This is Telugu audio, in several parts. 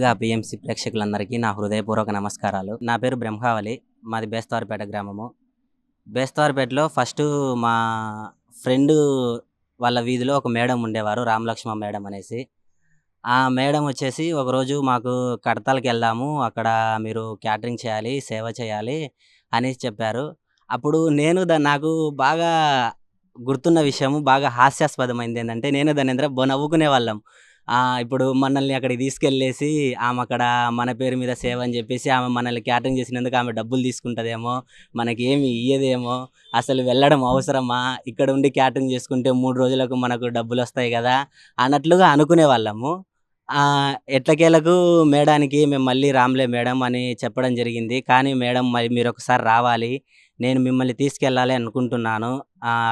ముందుగా బిఎంసి ప్రేక్షకులందరికీ నా హృదయపూర్వక నమస్కారాలు. నా పేరు బ్రహ్మావళి. మాది బేస్తవారిపేట గ్రామము. బేస్తవారిపేటలో ఫస్ట్ మా ఫ్రెండ్ వాళ్ళ వీధిలో ఒక మేడం ఉండేవారు రామలక్ష్మ మేడం అనేసి. ఆ మేడం వచ్చేసి ఒకరోజు మాకు కడతాలకి వెళ్దాము అక్కడ మీరు క్యాటరింగ్ చేయాలి సేవ చేయాలి అనేసి చెప్పారు. అప్పుడు నేను దా నాకు బాగా గుర్తున్న విషయము బాగా హాస్యాస్పదమైంది ఏంటంటే నేను దాని ఎదుర నవ్వుకునే వాళ్ళం ఇప్పుడు మనల్ని అక్కడికి తీసుకెళ్ళేసి ఆమె అక్కడ మన పేరు మీద సేవ అని చెప్పేసి ఆమె మనల్ని క్యాటరింగ్ చేసినందుకు ఆమె డబ్బులు తీసుకుంటుందేమో మనకి ఏమి ఇయ్యదేమో అసలు వెళ్ళడం అవసరమా? ఇక్కడ ఉండి క్యాటరింగ్ చేసుకుంటే మూడు రోజులకు మనకు డబ్బులు వస్తాయి కదా? అన్నట్లుగా అనుకునే వాళ్ళము ఎట్లకేలకు మేడానికి మేము మళ్ళీ రామ్లే మేడం అని చెప్పడం జరిగింది. కానీ మేడం మరి మీరు ఒకసారి రావాలి. నేను మిమ్మల్ని తీసుకెళ్ళాలి అనుకుంటున్నాను.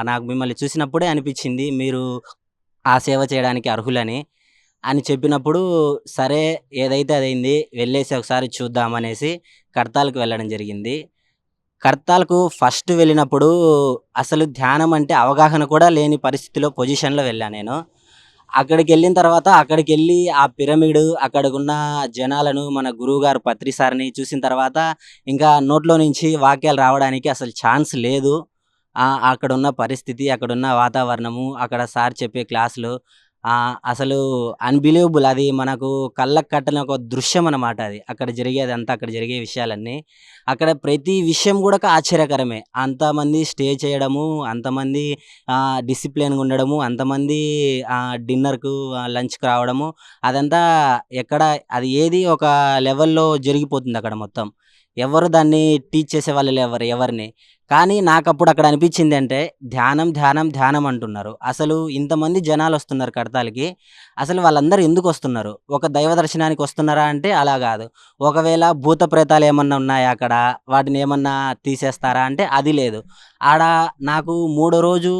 నాకు మిమ్మల్ని చూసినప్పుడే అనిపించింది మీరు ఆ సేవ చేయడానికి అర్హులని. అని చెప్పినప్పుడు సరే ఏదైతే అదైంది వెళ్ళేసి ఒకసారి చూద్దామనేసి కడతాలకు వెళ్ళడం జరిగింది. కర్తాలకు ఫస్ట్ వెళ్ళినప్పుడు అసలు ధ్యానం అంటే అవగాహన కూడా లేని పరిస్థితిలో పొజిషన్లో వెళ్ళాను నేను. అక్కడికి వెళ్ళిన తర్వాత అక్కడికి వెళ్ళి ఆ పిరమిడ్ అక్కడికున్న జనాలను మన గురువుగారు పత్రి సార్ని చూసిన తర్వాత ఇంకా నోట్లో నుంచి వాక్యాలు రావడానికి అసలు ఛాన్స్ లేదు. అక్కడున్న పరిస్థితి అక్కడున్న వాతావరణము అక్కడ సార్ చెప్పే క్లాసులు అసలు అన్బిలీవబుల్ అది మనకు కళ్ళకు కట్టని ఒక దృశ్యం అన్నమాట అది. అక్కడ జరిగేది అంతా అక్కడ జరిగే విషయాలన్నీ. అక్కడ ప్రతి విషయం కూడా ఆశ్చర్యకరమే. అంతమంది స్టే చేయడము అంతమంది డిసిప్లిన్గా ఉండడము అంతమంది డిన్నర్కు లంచ్కి రావడము అదంతా ఎక్కడ అది ఏది ఒక లెవెల్లో జరిగిపోతుంది అక్కడ మొత్తం. ఎవరు దాన్ని టీచ్ చేసే వాళ్ళు ఎవరు ఎవరిని. కానీ నాకు అప్పుడు అక్కడ అనిపించింది అంటే ధ్యానం ధ్యానం ధ్యానం అంటున్నారు. అసలు ఇంతమంది జనాలు వస్తున్నారు కడతాలకి. అసలు వాళ్ళందరూ ఎందుకు వస్తున్నారు? ఒక దైవ దర్శనానికి వస్తున్నారా అంటే అలా కాదు. ఒకవేళ భూత ప్రేతాలు ఏమన్నా ఉన్నాయా అక్కడ? వాటిని ఏమన్నా తీసేస్తారా అంటే అది లేదు. ఆడ నాకు మూడో రోజు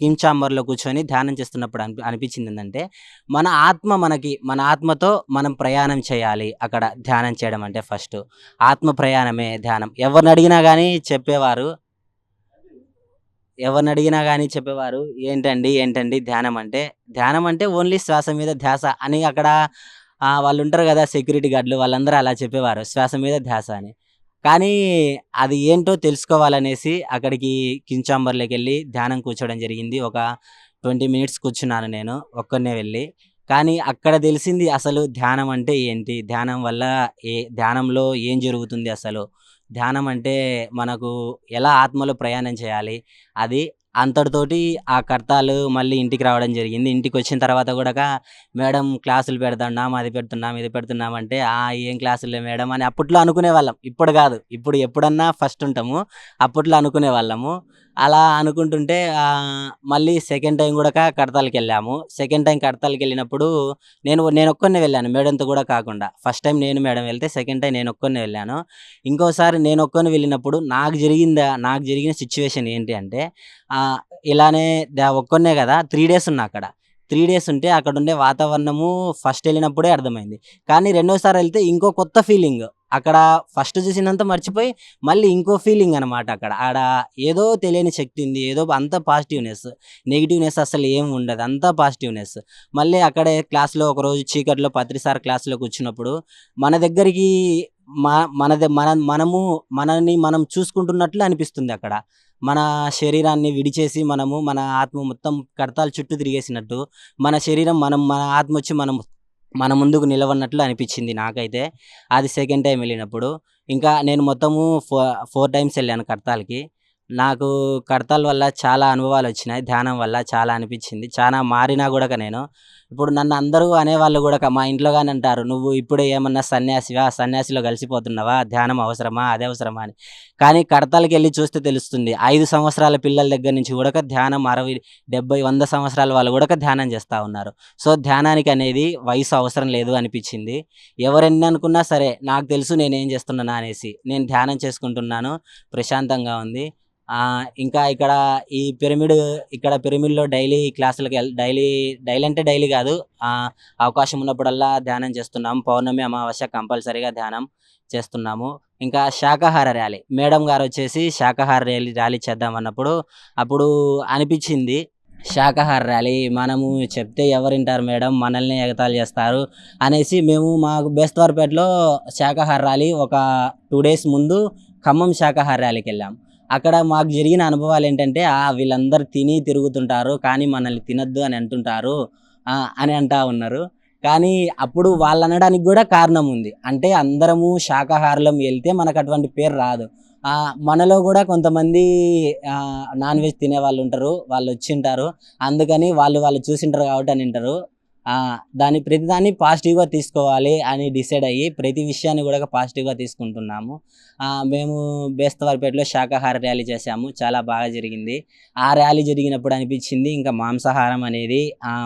కిమ్ చాంబర్లో కూర్చొని ధ్యానం చేస్తున్నప్పుడు అనిపి అనిపించింది ఏంటంటే మన ఆత్మ మనకి మన ఆత్మతో మనం ప్రయాణం చేయాలి అక్కడ ధ్యానం చేయడం అంటే ఫస్ట్. ఆత్మ ప్రయాణమే ధ్యానం. ఎవరిని అడిగినా కానీ చెప్పేవారు. ఎవరిని అడిగినా కానీ చెప్పేవారు. ఏంటండి ఏంటండి ధ్యానం అంటే? ధ్యానం అంటే ఓన్లీ శ్వాస మీద ధ్యాస అని అక్కడ వాళ్ళు ఉంటారు కదా సెక్యూరిటీ గార్డులు వాళ్ళందరూ అలా చెప్పేవారు. శ్వాస మీద ధ్యాస అని. కానీ అది ఏంటో తెలుసుకోవాలనేసి అక్కడికి కించాంబర్లోకి వెళ్ళి ధ్యానం కూర్చోవడం జరిగింది. ఒక ట్వంటీ మినిట్స్ కూర్చున్నాను నేను ఒక్కనే వెళ్ళి. కానీ అక్కడ తెలిసింది అసలు ధ్యానం అంటే ఏంటి? ధ్యానం వల్ల ఏ ధ్యానంలో ఏం జరుగుతుంది అసలు? ధ్యానం అంటే మనకు ఎలా ఆత్మలో ప్రయాణం చేయాలి? అది అంతటితోటి ఆ కర్తాలు మళ్ళీ ఇంటికి రావడం జరిగింది. ఇంటికి వచ్చిన తర్వాత కూడా మేడం క్లాసులు పెడుతున్నాం అది పెడుతున్నాం ఇది పెడుతున్నాం అంటే ఆ ఏం క్లాసులే మేడం అని అప్పట్లో అనుకునే వాళ్ళం. ఇప్పుడు కాదు. ఇప్పుడు ఎప్పుడన్నా ఫస్ట్ ఉంటాము. అప్పట్లో అనుకునే వాళ్ళము. అలా అనుకుంటుంటే మళ్ళీ సెకండ్ టైం కూడా కడతాలకి వెళ్ళాము. సెకండ్ టైం కడతాలకి వెళ్ళినప్పుడు నేను నేను ఒక్కనే వెళ్ళాను. మేడంతో కూడా కాకుండా. ఫస్ట్ టైం నేను మేడం వెళ్తే సెకండ్ టైం నేను ఒక్కనే వెళ్ళాను. ఇంకోసారి నేను ఒక్కని వెళ్ళినప్పుడు నాకు జరిగిందా నాకు జరిగిన సిచ్యువేషన్ ఏంటి అంటే ఇలానే దా- ఒక్కనే కదా త్రీ డేస్ ఉన్నా అక్కడ. త్రీ డేస్ ఉంటే అక్కడ ఉండే వాతావరణము ఫస్ట్ వెళ్ళినప్పుడే అర్థమైంది. కానీ రెండోసారి వెళ్తే ఇంకో కొత్త ఫీలింగ్ అక్కడ ఫస్ట్ చూసినంత మర్చిపోయి మళ్ళీ ఇంకో ఫీలింగ్ అనమాట అక్కడ. ఆడ ఏదో తెలియని శక్తి ఉంది ఏదో అంత పాజిటివ్నెస్ నెగిటివ్నెస్ అసలు ఏం ఉండదు అంతా పాజిటివ్నెస్ మళ్ళీ అక్కడే క్లాస్లో ఒకరోజు చీకట్లో పత్రిసార్ క్లాస్లో కూర్చున్నప్పుడు మన దగ్గరికి మనది మన మనము మనని మనం చూసుకుంటున్నట్లు అనిపిస్తుంది అక్కడ. మన శరీరాన్ని విడిచేసి మనము మన ఆత్మ మొత్తం కడతాలు చుట్టూ తిరిగేసినట్టు మన శరీరం మనం మన ఆత్మ వచ్చి మనం మన ముందుకు నిలవన్నట్లు అనిపించింది నాకైతే. అది సెకండ్ టైం వెళ్ళినప్పుడు. ఇంకా నేను మొత్తము ఫో ఫోర్ టైమ్స్ వెళ్ళాను కడతాలకి నాకు కడతాల వల్ల చాలా అనుభవాలు వచ్చినాయి ధ్యానం వల్ల చాలా అనిపించింది. చాలా మారినా కూడా నేను. ఇప్పుడు నన్ను అందరూ అనేవాళ్ళు కూడా మా ఇంట్లో కానీ అంటారు నువ్వు ఇప్పుడే ఏమన్నా సన్యాసివా? సన్యాసిలో కలిసిపోతున్నావా? ధ్యానం అవసరమా? అదే అవసరమా? అని. కానీ కడతాలకి వెళ్ళి చూస్తే తెలుస్తుంది ఐదు సంవత్సరాల పిల్లల దగ్గర నుంచి కూడా ధ్యానం అరవై డెబ్బై వంద సంవత్సరాల వాళ్ళు కూడా ధ్యానం చేస్తూ ఉన్నారు. సో ధ్యానానికి అనేది వయసు అవసరం లేదు అనిపించింది. ఎవరెన్ని అనుకున్నా సరే నాకు తెలుసు నేనేం ఏం చేస్తున్నానా? అనేసి నేను ధ్యానం చేసుకుంటున్నాను ప్రశాంతంగా ఉంది ఇంకా ఇక్కడ ఈ పిరమిడ్ ఇక్కడ పిరమిడ్లో డైలీ క్లాసులకు డైలీ డైలీ అంటే డైలీ కాదు. అవకాశం ఉన్నప్పుడల్లా ధ్యానం చేస్తున్నాం. పౌర్ణమి అమావాస్య కంపల్సరీగా ధ్యానం చేస్తున్నాము. ఇంకా శాకాహార ర్యాలీ. మేడం గారు వచ్చేసి శాకాహార ర్యాలీ ర్యాలీ చేద్దాం అన్నప్పుడు అప్పుడు అనిపించింది శాకాహార ర్యాలీ మనము చెప్తే ఎవరింటారు మేడం? మనల్ని ఎగతాళి చేస్తారు. అనేసి మేము మా బేస్తవారిపేటలో శాకాహార ర్యాలీ ఒక టూ డేస్ ముందు ఖమ్మం శాకాహార ర్యాలీకి వెళ్ళాం. అక్కడ మాకు జరిగిన అనుభవాలు ఏంటంటే ఆ వీళ్ళందరూ తిని తిరుగుతుంటారు కానీ మనల్ని తినద్దు అని అంటుంటారు అని అంటా ఉన్నారు. కానీ అప్పుడు వాళ్ళు అనడానికి కూడా కారణం ఉంది. అంటే అందరము శాకాహారం వెళ్తే మనకు అటువంటి పేరు రాదు. మనలో కూడా కొంతమంది నాన్ వెజ్ తినే వాళ్ళు ఉంటారు వాళ్ళు వచ్చి ఉంటారు. అందుకని వాళ్ళు వాళ్ళు చూసింటారు కాబట్టి అని ఉంటారు దాని ప్రతిదాన్ని పాజిటివ్గా తీసుకోవాలి అని డిసైడ్ అయ్యి ప్రతి విషయాన్ని కూడా పాజిటివ్గా తీసుకుంటున్నాము. మేము బేస్తవారిపేటలో శాకాహార ర్యాలీ చేశాము. చాలా బాగా జరిగింది. ఆ ర్యాలీ జరిగినప్పుడు అనిపించింది ఇంకా మాంసాహారం అనేది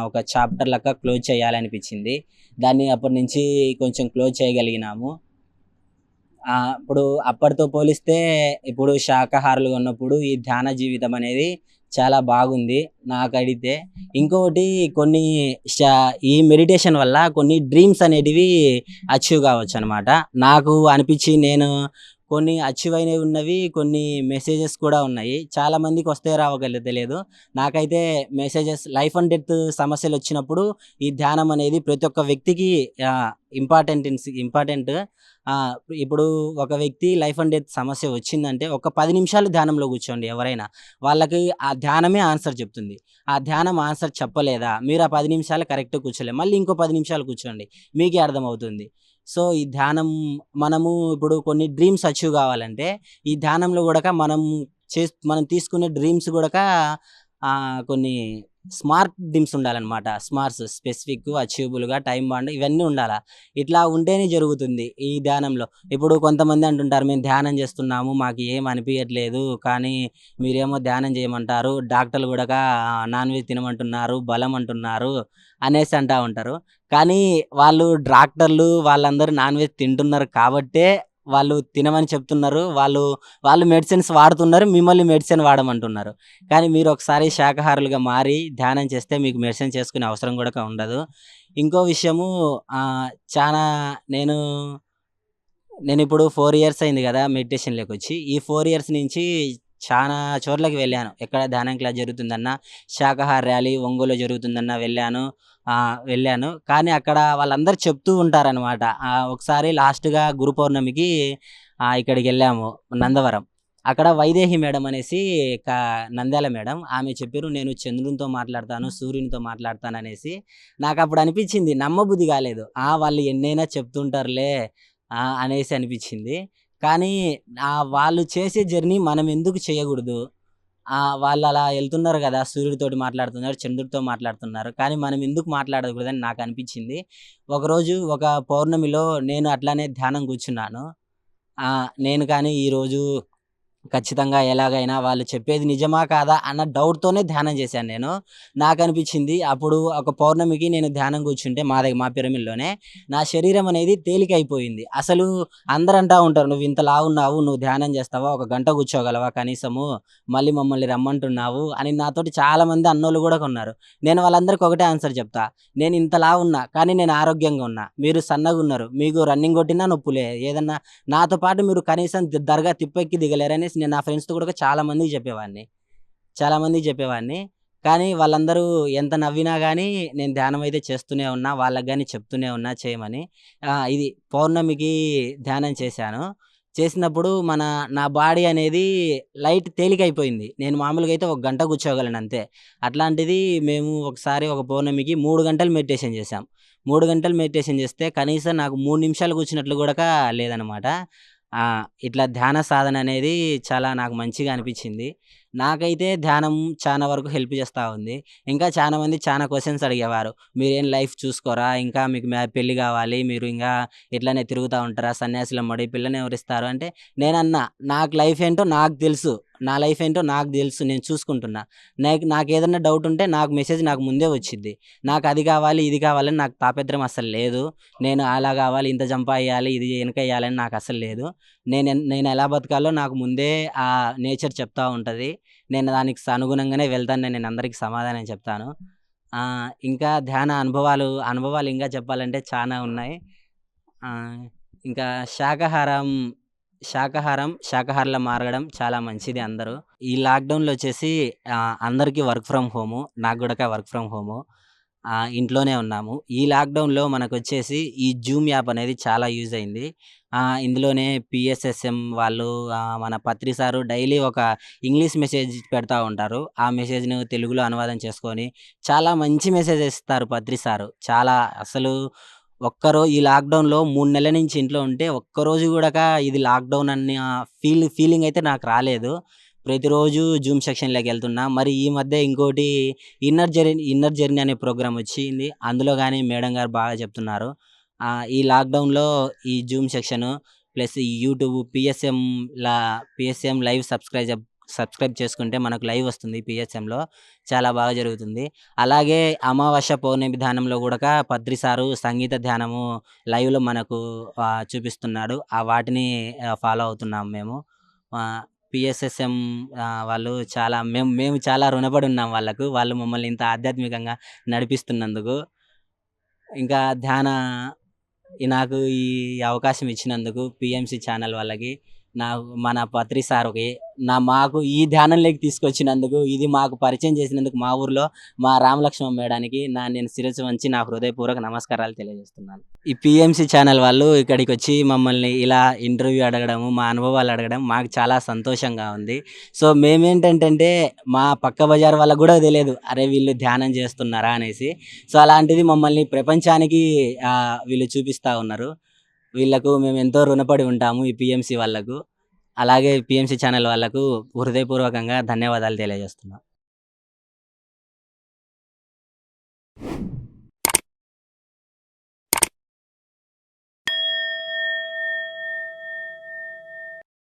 ఒక చాప్టర్ లెక్క క్లోజ్ చేయాలనిపించింది. దాన్ని అప్పటి నుంచి కొంచెం క్లోజ్ చేయగలిగినాము. ఇప్పుడు అప్పటితో పోలిస్తే ఇప్పుడు శాకాహారులుగా ఉన్నప్పుడు ఈ ధ్యాన జీవితం అనేది చాలా బాగుంది నాకు అడిగితే ఇంకొకటి కొన్ని ఈ మెడిటేషన్ వల్ల కొన్ని డ్రీమ్స్ అనేటివి అచీవ్ కావచ్చు అనమాట నాకు అనిపించి నేను కొన్ని అచీవ్ అయినవి ఉన్నవి కొన్ని మెసేజెస్ కూడా ఉన్నాయి. చాలా మందికి వస్తే రావగలి తెలియదు. నాకైతే మెసేజెస్ లైఫ్ అండ్ డెత్ సమస్యలు వచ్చినప్పుడు ఈ ధ్యానం అనేది ప్రతి ఒక్క వ్యక్తికి ఇంపార్టెంట్ ఇంపార్టెంట్ ఇప్పుడు ఒక వ్యక్తి లైఫ్ అండ్ డెత్ సమస్య వచ్చిందంటే ఒక పది నిమిషాలు ధ్యానంలో కూర్చోండి ఎవరైనా. వాళ్ళకి ఆ ధ్యానమే ఆన్సర్ చెప్తుంది. ఆ ధ్యానం ఆన్సర్ చెప్పలేదా? మీరు ఆ పది నిమిషాలు కరెక్ట్ కూర్చోలే. మళ్ళీ ఇంకో పది నిమిషాలు కూర్చోండి. మీకే అర్థమవుతుంది. సో ఈ ధ్యానం మనము ఇప్పుడు కొన్ని డ్రీమ్స్ అచీవ్ కావాలంటే ఈ ధ్యానంలో కూడా మనం చే మనం తీసుకునే డ్రీమ్స్ కూడా కొన్ని స్మార్ట్ డ్రీమ్స్ ఉండాలన్నమాట. స్మార్ట్స్ స్పెసిఫిక్ అచీవబుల్గా టైం బాండ్ ఇవన్నీ ఉండాలా? ఇట్లా ఉంటేనే జరుగుతుంది ఈ ధ్యానంలో. ఇప్పుడు కొంతమంది అంటుంటారు మేము ధ్యానం చేస్తున్నాము మాకు ఏం అనిపించట్లేదు కానీ మీరేమో ధ్యానం చేయమంటారు డాక్టర్లు కూడా నాన్ వెజ్ తినమంటున్నారు బలం అంటున్నారు అనేసి అంటూ ఉంటారు. కానీ వాళ్ళు డాక్టర్లు వాళ్ళందరూ నాన్ వెజ్ తింటున్నారు కాబట్టే వాళ్ళు తినమని చెప్తున్నారు వాళ్ళు వాళ్ళు మెడిసిన్స్ వాడుతున్నారు మిమ్మల్ని మెడిసిన్ వాడమంటున్నారు. కానీ మీరు ఒకసారి శాకాహారులుగా మారి ధ్యానం చేస్తే మీకు మెడిసిన్ చేసుకునే అవసరం కూడా ఉండదు. ఇంకో విషయము చాలా నేను నేను ఇప్పుడు ఫోర్ ఇయర్స్ అయింది కదా మెడిటేషన్లోకి వచ్చి. ఈ ఫోర్ ఇయర్స్ నుంచి చాలా చోట్లకి వెళ్ళాను. ఎక్కడ ధ్యానం క్లాస్ జరుగుతుందన్నా శాకాహార ర్యాలీ ఒంగోలు జరుగుతుందన్నా వెళ్ళాను. వెళ్ళాను. కానీ అక్కడ వాళ్ళందరూ చెప్తూ ఉంటారనమాట ఒకసారి లాస్ట్గా గురు పౌర్ణమికి ఇక్కడికి వెళ్ళాము నందవరం. అక్కడ వైదేహి మేడం అనేసి క- నంద్యాల మేడం ఆమె చెప్పారు నేను చంద్రునితో మాట్లాడతాను సూర్యునితో మాట్లాడతాను అనేసి నాకు అప్పుడు అనిపించింది నమ్మబుద్ధి కాలేదు. ఆ వాళ్ళు ఎన్నైనా చెప్తుంటారులే అనేసి అనిపించింది. కానీ ఆ వాళ్ళు చేసే జర్నీ మనం ఎందుకు చేయకూడదు? వాళ్ళు అలా వెళ్తున్నారు కదా సూర్యుడితోటి మాట్లాడుతున్నారు చంద్రుడితో మాట్లాడుతున్నారు. కానీ మనం ఎందుకు మాట్లాడకూడదని నాకు అనిపించింది. ఒకరోజు ఒక పౌర్ణమిలో నేను అట్లానే ధ్యానం కూర్చున్నాను. నేను కానీ ఈరోజు ఖచ్చితంగా ఎలాగైనా వాళ్ళు చెప్పేది నిజమా కాదా అన్న డౌట్తోనే ధ్యానం చేశాను నేను. నాకు అనిపించింది అప్పుడు ఒక పౌర్ణమికి నేను ధ్యానం కూర్చుంటే మా దగ్గర మా పిరమిడ్లోనే నా శరీరం అనేది తేలిక అయిపోయింది అసలు అందరూ అంటా ఉంటారు నువ్వు ఇంత లావున్నావు నువ్వు ధ్యానం చేస్తావా? ఒక గంట కూర్చోగలవా కనీసము? మళ్ళీ మమ్మల్ని రమ్మంటున్నావు? అని నాతోటి చాలా మంది అన్నోళ్ళు కూడా ఉన్నారు నేను వాళ్ళందరికీ ఒకటే ఆన్సర్ చెప్తా. నేను ఇంతలా ఉన్నా కానీ నేను ఆరోగ్యంగా ఉన్నా. మీరు సన్నగా ఉన్నారు. మీకు రన్నింగ్ కొట్టినా నొప్పులే. ఏదన్నా నాతో పాటు మీరు కనీసం దర్గా తిప్పెక్కి దిగలేరనేసి నేను నా ఫ్రెండ్స్తో కూడా చాలామందికి చెప్పేవాడిని. చాలామందికి చెప్పేవాడిని. కానీ వాళ్ళందరూ ఎంత నవ్వినా కానీ నేను ధ్యానం అయితే చేస్తూనే ఉన్నా వాళ్ళకి కానీ చెప్తూనే ఉన్నా చేయమని. ఇది పౌర్ణమికి ధ్యానం చేశాను. చేసినప్పుడు మన నా బాడీ అనేది లైట్ తేలికైపోయింది. నేను మామూలుగా అయితే ఒక గంట కూర్చోగలను అంతే. అట్లాంటిది మేము ఒకసారి ఒక పౌర్ణమికి మూడు గంటలు మెడిటేషన్ చేశాం. మూడు గంటలు మెడిటేషన్ చేస్తే కనీసం నాకు మూడు నిమిషాలు కూర్చున్నట్లు కూడా లేదనమాట. ఇట్లా ధ్యాన సాధన అనేది చాలా నాకు మంచిగా అనిపించింది. నాకైతే ధ్యానం చాలా వరకు హెల్ప్ చేస్తూ ఉంది. ఇంకా చాలా మంది చాలా క్వశ్చన్స్ అడిగేవారు. మీరేం లైఫ్ చూసుకోరా? ఇంకా మీకు పెళ్ళి కావాలి. మీరు ఇంకా ఇట్లానే తిరుగుతూ ఉంటారా? సన్యాసుల మడి పిల్లని ఎవరిస్తారు అంటే నేనన్నా నాకు లైఫ్ ఏంటో నాకు తెలుసు. నా లైఫ్ ఏంటో నాకు తెలుసు నేను చూసుకుంటున్నా. నాకు నాకు ఏదైనా డౌట్ ఉంటే నాకు మెసేజ్ నాకు ముందే వచ్చింది నాకు అది కావాలి ఇది కావాలని నాకు తాపత్రం అసలు లేదు. నేను అలా కావాలి ఇంత చంపాయాలి ఇది వెనక వేయాలని నాకు అసలు లేదు. నేను నేను ఎలా బతకాలో నాకు ముందే ఆ నేచర్ చెప్తూ ఉంటుంది. నేను దానికి అనుగుణంగానే వెళ్తాను నేను అందరికీ సమాధానం చెప్తాను. ఇంకా ధ్యాన అనుభవాలు అనుభవాలు ఇంకా చెప్పాలంటే చాలా ఉన్నాయి. ఇంకా శాకాహారం శాకాహారం శాకాహారంలో మారడం చాలా మంచిది అందరూ. ఈ లాక్‌డౌన్‌లో వచ్చేసి అందరికీ వర్క్ ఫ్రమ్ హోము. నాకు కూడా వర్క్ ఫ్రమ్ హోము. ఇంట్లోనే ఉన్నాము. ఈ లాక్‌డౌన్‌లో మనకొచ్చేసి ఈ జూమ్ యాప్ అనేది చాలా యూజ్ అయింది. ఇందులోనే పిఎస్ఎస్ఎం వాళ్ళు మన పత్రి సారు డైలీ ఒక ఇంగ్లీష్ మెసేజ్ పెడతా ఉంటారు. ఆ మెసేజ్‌ను తెలుగులో అనువాదం చేసుకొని చాలా మంచి మెసేజ్ ఇస్తారు పత్రి సారు. చాలా అసలు ఒక్కరో ఈ లాక్‌డౌన్‌లో 3 నెలల నుంచి ఇంట్లో ఉంటే ఒక్కరోజు గూడక ఇది లాక్‌డౌన్ అన్న ఫీల్ ఫీలింగ్ అయితే నాకు రాలేదు. ప్రతిరోజు జూమ్ సెక్షన్‌లోకెళ్తున్నా. మరి ఈ మధ్య ఇంకోటి ఇన్నర్ జర్నీ ఇన్నర్ జర్నీ అనే ప్రోగ్రామ్ వచ్చింది. అందులో గాని మేడం గారు బాగా చెప్తున్నారు. ఆహ్, ఈ లాక్‌డౌన్‌లో ఈ జూమ్ సెక్షను ప్లస్ ఈ యూట్యూబ్ పీఎస్ఎంలా పీఎస్ఎం లైవ్ సబ్స్క్రైజబ్ సబ్స్క్రైబ్ చేసుకుంటే మనకు లైవ్ వస్తుంది పిహెచ్ఎంలో చాలా బాగా జరుగుతుంది. అలాగే అమావాస్య, పౌర్ణమి ధ్యానంలో కూడా పత్రి సారు సంగీత ధ్యానము లైవ్‌లో మనకు చూపిస్తున్నాడు. ఆ వాటిని ఫాలో అవుతున్నాం మేము. పిఎస్ఎస్ఎం వాళ్ళు చాలా మేము మేము చాలా రుణపడి ఉన్నాం వాళ్ళకు. వాళ్ళు మమ్మల్ని ఇంత ఆధ్యాత్మికంగా నడిపిస్తున్నందుకు. ఇంకా ధ్యాన నాకు ఈ అవకాశం ఇచ్చినందుకు పిఎంసి ఛానల్ వాళ్ళకి, నాకు మన పత్రి సారుకి, నా మాకు ఈ ధ్యానంలోకి తీసుకొచ్చినందుకు, ఇది మాకు పరిచయం చేసినందుకు మా ఊర్లో మా రామలక్ష్మణ మేడానికి నా నేను శిరస్సు వంచి నా హృదయపూర్వక నమస్కారాలు తెలియజేస్తున్నాను. ఈ పిఎంసి ఛానల్ వాళ్ళు ఇక్కడికి వచ్చి మమ్మల్ని ఇలా ఇంటర్వ్యూ అడగడము, మా అనుభవాలు అడగడం మాకు చాలా సంతోషంగా ఉంది. సో, మేమేంటంటే మా పక్క బజార్ వాళ్ళకు కూడా తెలియదు. అరే! వీళ్ళు ధ్యానం చేస్తున్నారా అనేసి. సో, అలాంటిది మమ్మల్ని ప్రపంచానికి వీళ్ళు చూపిస్తా ఉన్నారు. వీళ్ళకు మేము ఎంతో రుణపడి ఉంటాము ఈ పిఎంసి వాళ్ళకు. అలాగే పిఎంసి ఛానల్ వాళ్ళకు హృదయపూర్వకంగా ధన్యవాదాలు తెలియజేస్తున్నాం